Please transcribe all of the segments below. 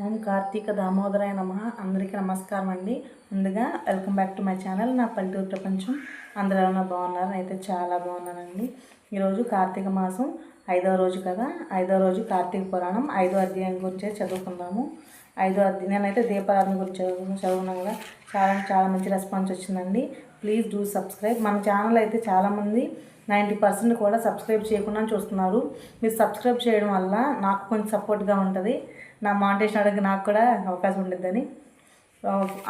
ఓం కార్తీక దామోదరాయ నమ. అందరికీ నమస్కారం అండి. ముందుగా welcome back to my channel. నా పల్లెటూరు ప్రపంచం. అందరూ ఎలా బాగున్నారు? అయితే చాలా బాగున్నానండి. ఈరోజు కార్తీక మాసం ఐదవ రోజు కదా. ఐదవ రోజు కార్తీక పురాణం. ఐదో అధ్యాయం గురించి చదువుకున్నాము ఐదో అధ్యాయం. నేనైతే దీపారాధన గురించి చదువుకున్నాం కదా. చాలా చాలా మంచి రెస్పాన్స్ వచ్చిందండి. Please do subscribe. మన ఛానల్ అయితే చాలామంది నైంటీ పర్సెంట్ కూడా సబ్స్క్రైబ్ చేయకుండా చూస్తున్నారు. మీరు సబ్స్క్రైబ్ చేయడం వల్ల నాకు కొంచెం సపోర్ట్గా ఉంటుంది. నా మాంటేషన్ అడగ నాకు కూడా అవకాశం ఉంటుందని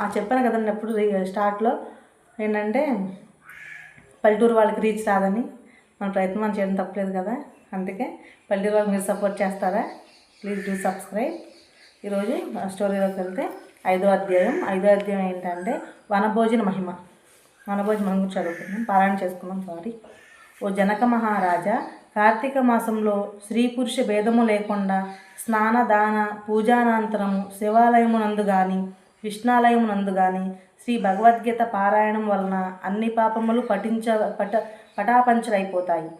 ఆ చెప్పాను కదండి ఎప్పుడు స్టార్ట్లో ఏంటంటే పల్లెటూరు వాళ్ళకి రీచ్ రాదని. మన ప్రయత్నం మనం చేయడం తప్పలేదు కదా. అందుకే పల్లెటూరు వాళ్ళకి మీరు సపోర్ట్ చేస్తారా? Please do subscribe. ఈరోజు స్టోరీలోకి వెళ్తే ఐదో అధ్యాయం. ఐదో అధ్యాయం ఏంటంటే వనభోజన మహిమ. వనభోజన మనం కూడా చదువుకుందాం. పారాయణ చేసుకుందాం సారీ. ఓ జనక మహారాజా కార్తీక మాసంలో స్త్రీ పురుష భేదము లేకుండా స్నాన దాన పూజానంతరము శివాలయమునందు గాని విష్ణాలయమునందు గాని శ్రీ భగవద్గీత పారాయణం వలన అన్ని పాపములు పఠించ పట పటాపంచలైపోతాయి.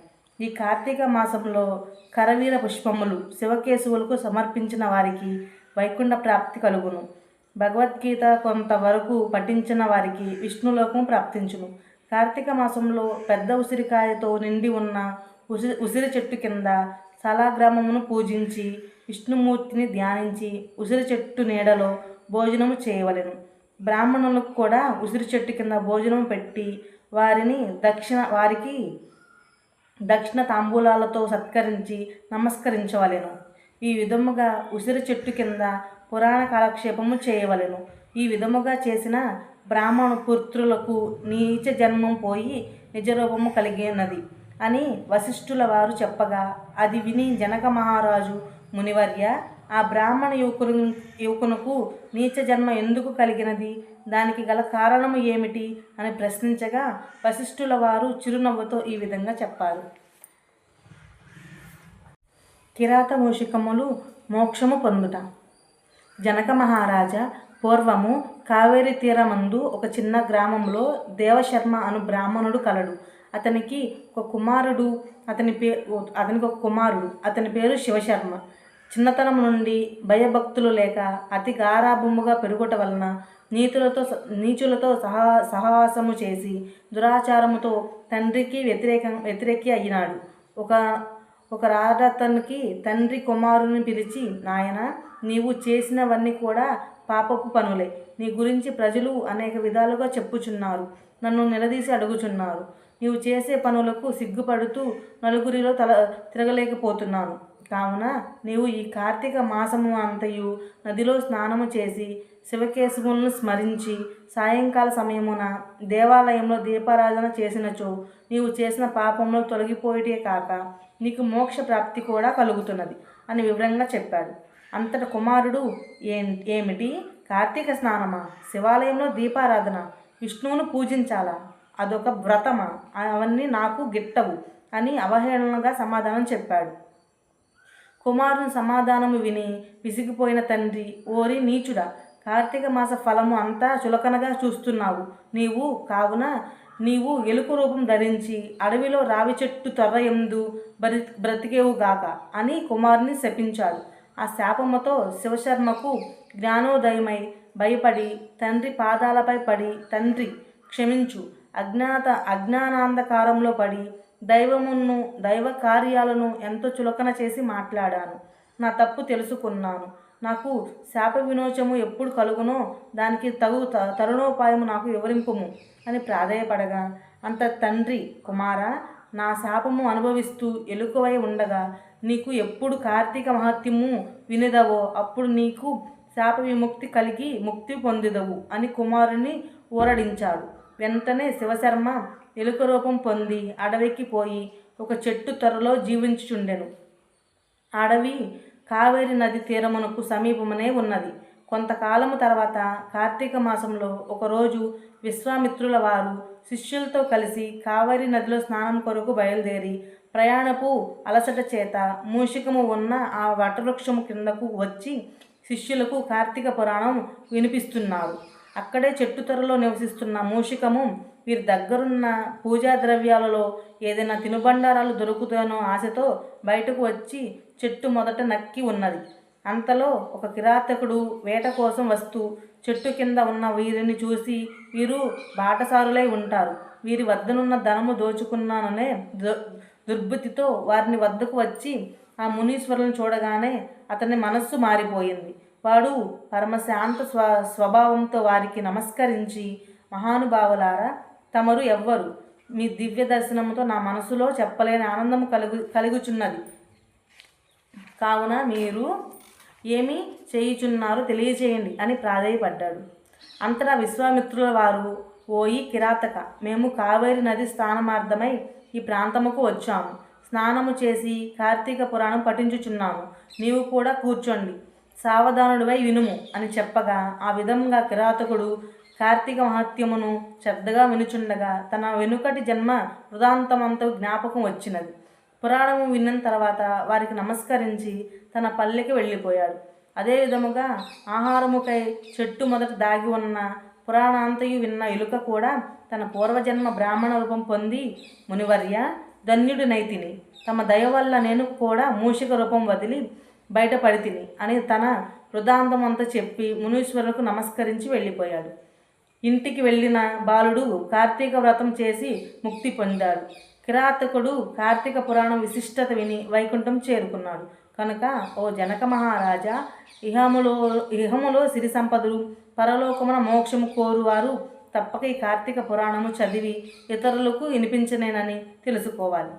ఈ కార్తీక మాసంలో కరవీర పుష్పములు శివకేశవులకు సమర్పించిన వారికి వైకుంఠ ప్రాప్తి కలుగును. భగవద్గీత కొంతవరకు పఠించిన వారికి విష్ణులోకం ప్రాప్తించును. కార్తీక మాసంలో పెద్ద ఉసిరికాయతో నిండి ఉన్న ఉసిరి ఉసిరి చెట్టు కింద సలాగ్రామమును పూజించి విష్ణుమూర్తిని ధ్యానించి ఉసిరి చెట్టు నీడలో భోజనము చేయవలెను. బ్రాహ్మణులకు కూడా ఉసిరి చెట్టు కింద భోజనం పెట్టి వారిని దక్షిణ వారికి దక్షిణ తాంబూలాలతో సత్కరించి నమస్కరించవలెను. ఈ విధముగా ఉసిరి చెట్టు కింద పురాణ కాలక్షేపము చేయవలెను. ఈ విధముగా చేసిన బ్రాహ్మణ పుత్రులకు నీచ జన్మం పోయి నిజరూపము కలిగినది అని వశిష్ఠుల వారు చెప్పగా అది విని జనక మహారాజు మునివర్య ఆ బ్రాహ్మణ యువకును యువకునకు నీచ జన్మ ఎందుకు కలిగినది? దానికి గల కారణము ఏమిటి? అని ప్రశ్నించగా వశిష్ఠుల వారు చిరునవ్వుతో ఈ విధంగా చెప్పారు. కిరాత మూషికములు మోక్షము పొందుట. జనక మహారాజా పూర్వము కావేరి తీరమందు ఒక చిన్న గ్రామంలో దేవశర్మ అను బ్రాహ్మణుడు కలడు. అతనికి ఒక కుమారుడు అతని పే అతనికి ఒక కుమారుడు అతని పేరు శివశర్మ. చిన్నతనం నుండి భయభక్తులు లేక అతి గారాభముగా పెరుగుట వలన నీతులతో నీచులతో సహా సహవాసము చేసి దురాచారముతో తండ్రికి వ్యతిరేక వ్యతిరేకి అయినాడు. ఒక ఒక రాజతనికి తండ్రి కుమారుని పిలిచి నాయన నీవు చేసినవన్నీ కూడా పాపపు పనులే. నీ గురించి ప్రజలు అనేక విధాలుగా చెప్పుచున్నారు. నన్ను నిలదీసి అడుగుచున్నారు. నీవు చేసే పనులకు సిగ్గుపడుతూ నలుగురిలో తల తిరగలేకపోతున్నాను. కావున నీవు ఈ కార్తీక మాసము అంతయు నదిలో స్నానము చేసి శివకేశవులను స్మరించి సాయంకాల సమయమున దేవాలయంలో దీపారాధన చేసినచో నీవు చేసిన పాపంలో తొలగిపోయేటే కాక నీకు మోక్ష ప్రాప్తి కూడా కలుగుతున్నది అని వివరంగా చెప్పాడు. అంతట కుమారుడు ఏ ఏమిటి? కార్తీక స్నానమా? శివాలయంలో దీపారాధన? విష్ణువును పూజించాలా? అదొక వ్రతమా? అవన్నీ నాకు గిట్టవు అని అవహేళనగా సమాధానం చెప్పాడు. కుమారుని సమాధానము విని విసిగిపోయిన తండ్రి ఓరి నీచుడా కార్తీక మాస ఫలము అంతా చులకనగా చూస్తున్నావు. నీవు కావున నీవు ఎలుక రూపం ధరించి అడవిలో రావి చెట్టు తొర్ర ఎందు బ్రతి బ్రతికేవుగాక అని కుమారుని శపించాడు. ఆ శాపముతో శివశర్మకు జ్ఞానోదయమై భయపడి తండ్రి పాదాలపై పడి తండ్రి క్షమించు. అజ్ఞాత అజ్ఞానాంధకారంలో పడి దైవమును దైవ కార్యాలను ఎంతో చులకన చేసి మాట్లాడాను. నా తప్పు తెలుసుకున్నాను. నాకు శాప వినోచము ఎప్పుడు కలుగునో దానికి తగు తరుణోపాయము నాకు వివరింపుము అని ప్రాధేయపడగా అంత తండ్రి కుమార నా శాపము అనుభవిస్తూ ఎలుకవై ఉండగా నీకు ఎప్పుడు కార్తీక మహత్యము వినిదవో అప్పుడు నీకు శాప విముక్తి కలిగి ముక్తి పొందిదవు అని కుమారుని ఊరడించాడు వెంటనే శివశర్మ ఎలుక రూపం పొంది అడవికి పోయి ఒక చెట్టు త్వరలో జీవించుచుండెను. అడవి కావేరి నది తీరమునకు సమీపమునే ఉన్నది. కొంతకాలము తర్వాత కార్తీక మాసంలో ఒకరోజు విశ్వామిత్రుల వారు శిష్యులతో కలిసి కావేరి నదిలో స్నానం కొరకు బయలుదేరి ప్రయాణపు అలసట చేత మూషికము ఉన్న ఆ వటవృక్షము కిందకు వచ్చి శిష్యులకు కార్తీక పురాణం వినిపిస్తున్నారు. అక్కడే చెట్టు తొరలో నివసిస్తున్న మూషికము వీరి దగ్గరున్న పూజా ద్రవ్యాలలో ఏదైనా తినుబండారాలు దొరుకుతానో ఆశతో బయటకు వచ్చి చెట్టు మొదట నక్కి ఉన్నది. అంతలో ఒక కిరాతకుడు వేట కోసం వస్తూ చెట్టు కింద ఉన్న వీరిని చూసి వీరు బాటసారులై ఉంటారు. వీరి వద్దనున్న ధనము దోచుకున్నాననే దు- దుర్బుద్ధితో వారిని వద్దకు వచ్చి ఆ మునీశ్వరులను చూడగానే అతని మనస్సు మారిపోయింది. వాడు పరమశాంత స్వ స్వభావంతో వారికి నమస్కరించి మహానుభావులారా తమరు ఎవ్వరు మీ దివ్య దర్శనంతో నా మనసులో చెప్పలేని ఆనందం కలుగు కలుగుచున్నది. కావున మీరు ఏమి చేయుచున్నారో తెలియచేయండి అని ప్రాధేయపడ్డాడు. అంతటా విశ్వామిత్రుల వారు ఓయి కిరాతక మేము కావేరి నది స్థానమార్థమై ఈ ప్రాంతముకు వచ్చాము. స్నానము చేసి కార్తీక పురాణం పఠించుచున్నాము. నీవు కూడా కూర్చోండి. సావధానుడివై వినుము అని చెప్పగా ఆ విధంగా కిరాతకుడు కార్తీక మహత్యమును శ్రద్ధగా వినుచుండగా తన వెనుకటి జన్మ వృదాంతమంతో జ్ఞాపకం వచ్చినది. పురాణము విన్న తర్వాత వారికి నమస్కరించి తన పల్లెకి వెళ్ళిపోయాడు. అదే విధముగా ఆహారముకై చెట్టు మొదట దాగి ఉన్న పురాణాంతయు విన్న ఎలుక కూడా తన పూర్వజన్మ బ్రాహ్మణ రూపం పొంది మునివర్య ధన్యుడి నైతిని తమ దయ వల్ల నేను కూడా మూషిక రూపం వదిలి బయటపడి తిని అని తన వృధాంతమంతా చెప్పి మునీశ్వరులకు నమస్కరించి వెళ్ళిపోయాడు. ఇంటికి వెళ్ళిన బాలుడు కార్తీక వ్రతం చేసి ముక్తి పొందాడు. కిరాతకుడు కార్తీక పురాణం విశిష్టత విని వైకుంఠం చేరుకున్నాడు. కనుక ఓ జనక మహారాజా ఇహములో ఇహములో సిరి సంపదలు పరలోకమున మోక్షము కోరువారు తప్పక ఈ కార్తీక పురాణము చదివి ఇతరులకు వినిపించనేనని తెలుసుకోవాలి.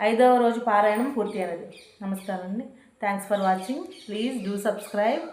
ఐదవ రోజు పారాయణం పూర్తి అయినది నమస్కారం అండి thanks for watching please do subscribe